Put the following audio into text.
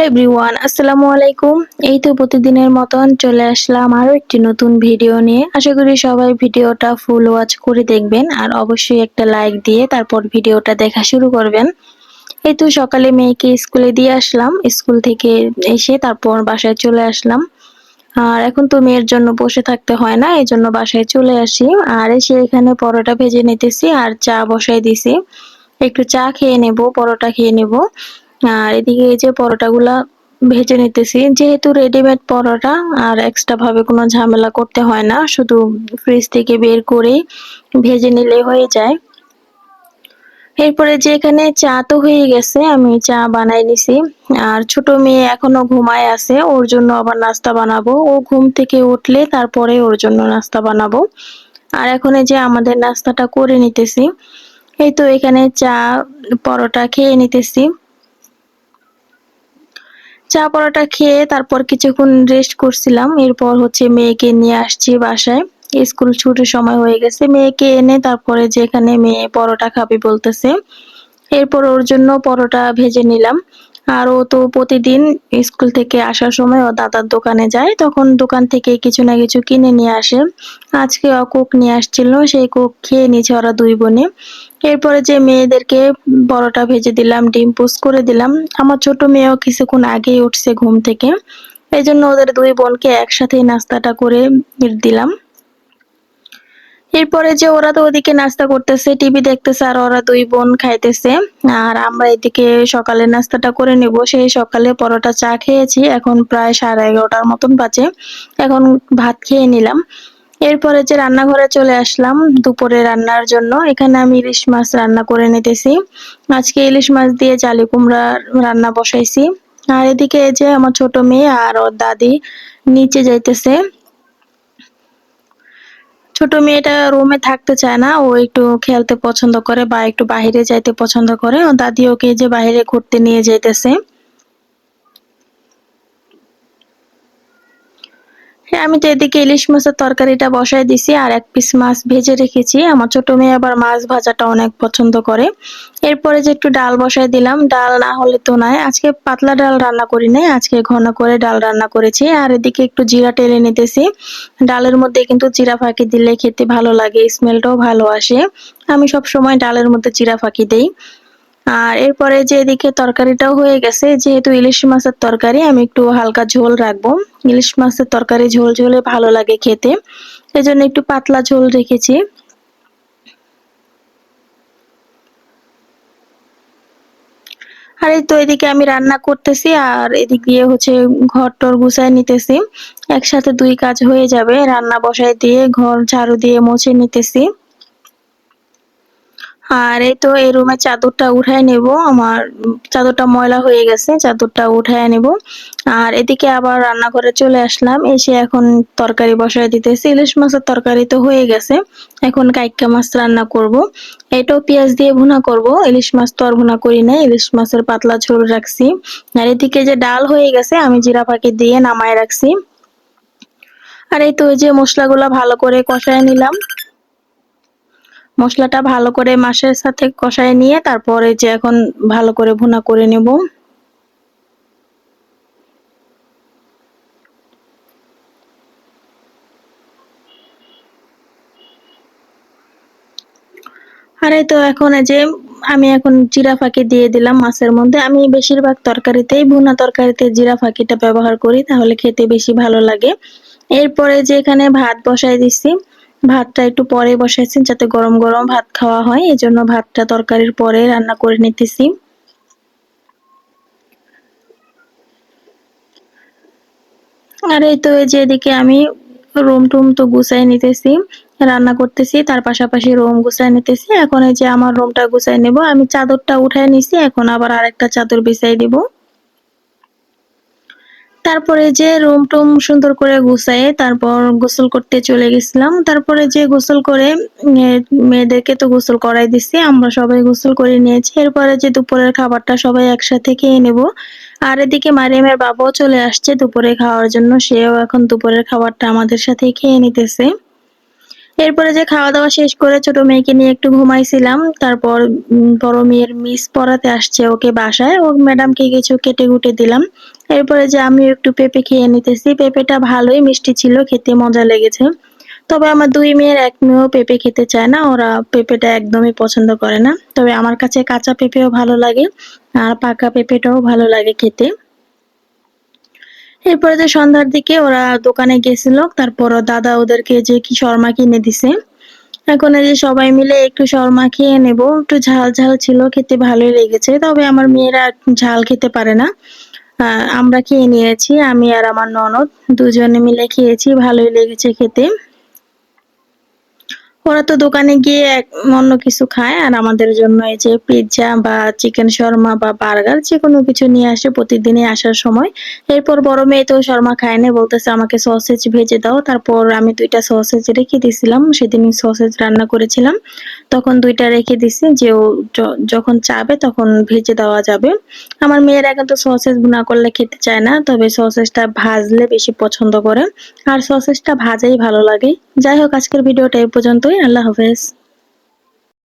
Hello everyone, আসসালামু আলাইকুম। এই তো প্রতিদিনের মতন চলে আসলাম আরও একটি নতুন ভিডিও নিয়ে। আশা করি সবাই ভিডিওটা ফুল ওয়াচ করে দেখবেন আর অবশ্যই একটা লাইক দিয়ে তারপর ভিডিওটা দেখা শুরু করবেন। এই তো সকালে মেয়েকে স্কুলে দিয়ে আসলাম। স্কুল থেকে এসে তারপর বাসায় চলে আসলাম। আর এখন তো মেয়ের জন্য বসে থাকতে হয় না, এই জন্য বাসায় চলে আসি। আর এসে এখানে পরোটা ভেজে নিতেছি আর চা বসাই দিছি। একটু চা খেয়ে নেব, পরোটা খেয়ে নেব। আর এদিকে এই যে পরোটাগুলা ভেজে নিতেছি। যেহেতু রেডিমেড পরোটা, আর এক্সট্রা ভাবে কোনো ঝামেলা করতে হয় না, শুধু ফ্রিজ থেকে বের করে ভেজে নিলে হয়ে যায়। এরপরে যে এখানে চা তো হয়ে গেছে, আমি চা বানাই নিছি। আর ছোট মেয়ে এখনও ঘুমায় আছে, ওর জন্য আবার নাস্তা বানাবো। ও ঘুম থেকে উঠলে তারপরে ওর জন্য নাস্তা বানাবো। আর এখন যে আমাদের নাস্তাটা করে নিতেছি। এই তো এখানে চা, পরোটা খেয়ে নিতেছি। চা পরোটা খেয়ে তারপর কিছুক্ষণ রেস্ট করছিলাম। এরপর হচ্ছে মেয়েকে নিয়ে আসছি বাসায়। স্কুল ছুটির সময় হয়ে গেছে। মেয়েকে এনে তারপরে যেখানে মেয়ে পরোটা খাবে বলতেছে। এরপর ওর জন্য পরোটা ভেজে নিলাম। আর ও তো প্রতিদিন স্কুল থেকে আসার সময় ও দাদার দোকানে যায়। তখন দোকান থেকে কিছু না কিছু কিনে নিয়ে আসে। আজকে ও কোক নিয়ে আসছিল, সেই কোক খেয়ে নিয়েছে ওরা দুই বোনে। এরপরে যে মেয়েদেরকে পরোটা ভেজে দিলাম, ডিম পোস্ট করে দিলাম, আমার ছোট মেয়েও কিছুক্ষণ আগেই উঠছে ঘুম থেকে। এই জন্য ওদের দুই বোনকে একসাথে নাস্তাটা করে দিলাম। এরপরে যে ওরা তো ওদিকে নাস্তা করতেছে টিভি দেখতেছে, আর ওরা দুই বোন খাইতেছে। আর আমরা এদিকে সকালে নাস্তাটা করে নেব। সেই সকালে পরোটা চা খেয়েছি। এখন প্রায় সাড়ে এগারোটার মতন বাজে। এখন ভাত খেয়ে নিলাম। এরপরে যে রান্নাঘরে চলে আসলাম দুপুরে রান্নার জন্য। এখানে আমি ইলিশ মাছ রান্না করে নিতেছি। আজকে ইলিশ মাছ দিয়ে জালি কুমড়া রান্না বসাইছি। আর এদিকে যে আমার ছোট মেয়ে আর ওর দাদি নিচে যাইতেছে। ছোট মেয়েটা রুমে থাকতে চায় না, ও একটু খেলতে পছন্দ করে বা একটু বাহিরে যাইতে পছন্দ করে। ও দাদি ওকে যে বাহিরে ঘুরতে নিয়ে যাইতেছে আমি তো এদিকে ইলিশ মাছের তরকারিটা বসাই দিছি আর এক পিস মাছ ভেজে রেখেছি। আমার ছোট মেয়ে আবার মাছ ভাজাটা অনেক পছন্দ করে। এরপরে যে একটু ডাল বসাই দিলাম, ডাল না হলে তো নাই। আজকে পাতলা ডাল রান্না করি নাই, আজকে ঘন করে ডাল রান্না করেছি। আর এদিকে একটু জিরা টেলে নিতেছি। ডালের মধ্যে কিন্তু জিরা ফাঁকি দিলে খেতে ভালো লাগে, স্মেলটাও ভালো আসে। আমি সব সময় ডালের মধ্যে জিরা ফাঁকি দেই। আর এরপরে যে এদিকে তরকারিটাও হয়ে গেছে, যেহেতু ইলিশ মাছের তরকারি, আমি একটু হালকা ঝোল রাখব। ইলিশ মাছের তরকারি ঝোল ঝোলে ভালো লাগে খেতে এই জন্য একটু পাতলা ঝোল রেখেছি। আর এই তো এদিকে আমি রান্না করতেছি, আর এদিক দিয়ে হচ্ছে ঘর টর গুছাই নিতেছি। একসাথে দুই কাজ হয়ে যাবে, রান্না বসাই দিয়ে ঘর ঝাড়ু দিয়ে মুছে নিতেছি। আর এই তো এই রুমের চাদরটা উঠায় নেব, আমার চাদরটা ময়লা হয়ে গেছে, চাদরটা উঠায় নেব। আর এদিকে আবার রান্না করে চলে আসলাম, এসে এখন তরকারি বসায় দিতেছি। ইলিশ মাছের তরকারি তো হয়ে গেছে, এখন কাইকা মাছ রান্না করব। এটাও পেঁয়াজ দিয়ে ভুনা করব, ইলিশ মাছ তো আর ভুনা করি না ইলিশ মাছের পাতলা ঝোল রাখছি। আর এদিকে যে ডাল হয়ে গেছে, আমি জিরা পাখি দিয়ে নামায় রাখছি। আর এই তো যে মশলাগুলা ভালো করে কষায় নিলাম। মশলাটা ভালো করে মাছের সাথে কষায় নিয়ে তারপরে যে এখন ভালো করে ভুনা করে নেব। আরে তো এখন যে আমি এখন জিরা ফাঁকি দিয়ে দিলাম মাছের মধ্যে। আমি বেশিরভাগ তরকারিতেই ভুনা তরকারিতে জিরা ফাঁকিটা ব্যবহার করি, তাহলে খেতে বেশি ভালো লাগে। এরপরে যে এখানে ভাত বসাই দিচ্ছি ভাতটা একটু পরে বসাইছি যাতে গরম গরম ভাত খাওয়া হয়। এই জন্য ভাতটা তরকারির পরে রান্না করে নিতেছি। আর এই তো যে এদিকে আমি রুম টুম তো গুছাই নিতেছি, রান্না করতেছি, তার পাশাপাশি রুম গুছাই নিতেছি। এখন এই যে আমার রুমটা গুছাই নেব, আমি চাদরটা উঠাই নিছি, এখন আবার আরেকটা চাদর বিছাই দিব। তারপরে যে রুম টুম সুন্দর করে গুছাই তারপর গোসল করতে চলে গেছিলাম। তারপরে যে গোসল করে মেয়েদেরকে তো গোসল করাই দিছি, আমরা সবাই গোসল করে নিয়েছি। এরপরে যে দুপুরের খাবারটা সবাই একসাথে খেয়ে নেব। আর এদিকে মারিয়ামের বাবাও চলে আসছে দুপুরে খাওয়ার জন্য, সেও এখন দুপুরের খাবারটা আমাদের সাথে খেয়ে নিতেছে। এরপরে যে খাওয়া দাওয়া শেষ করে ছোট মেয়েকে নিয়ে একটু ঘুমাইছিলাম, তারপর বড় মেয়ের মিস পড়াতে আসছে ওকে বাসায়। ও ম্যাডামকে কিছু কেটে কুটে দিলাম। এরপরে যে আমি একটু পেঁপে খেয়ে নিতেছি। পেঁপেটা ভালোই মিষ্টি ছিল, খেতে মজা লেগেছে। তবে আমার দুই মেয়ের এক মেয়েও পেঁপে খেতে চায় না, ওরা পেঁপেটা একদমই পছন্দ করে না। তবে আমার কাছে কাঁচা পেঁপেও ভালো লাগে, আর পাকা পেঁপেটাও ভালো লাগে খেতে। এরপরে যে সন্ধ্যার দিকে ওরা দোকানে গেছিল, তারপর দাদা ওদেরকে যে কি শর্মা কিনে দিছে। এখন যে সবাই মিলে একটু শর্মা খেয়ে নেব, একটু ঝাল ঝাল ছিল, খেতে ভালোই লেগেছে। তবে আমার মেয়েরা ঝাল খেতে পারে না। আমরা খেয়ে নিয়েছি, আমি আর আমার ননদ দুজনে মিলে খেয়েছি, ভালোই লেগেছে খেতে। ওরা তো দোকানে গিয়ে অন্য কিছু খায়, আর আমাদের জন্য এই যে পিৎজা বা চিকেন শর্মা বা বার্গার যে কোনো কিছু নিয়ে আসে প্রতিদিনই আসার সময়। এরপর বড় মেয়ে তো শর্মা খায় না, বলতেছে আমাকে সসেজ ভেজে দাও। তারপর আমি দুইটা সসেজ রেখে দিয়েছিলাম সেদিন সসেজ রান্না করেছিলাম। তখন দুইটা রেখে দিছি যে ও যখন চাবে তখন ভেজে দেওয়া যাবে। আমার মেয়েরা কিন্তু সসেজ ভুনা করলে খেতে চায় না, তবে সসেজটা ভাজলে বেশি পছন্দ করে। আর সসেজটা ভাজাই ভালো লাগে। যাই হোক, আজকের ভিডিওটা এই পর্যন্তই। আল্লাহ হাফেজ।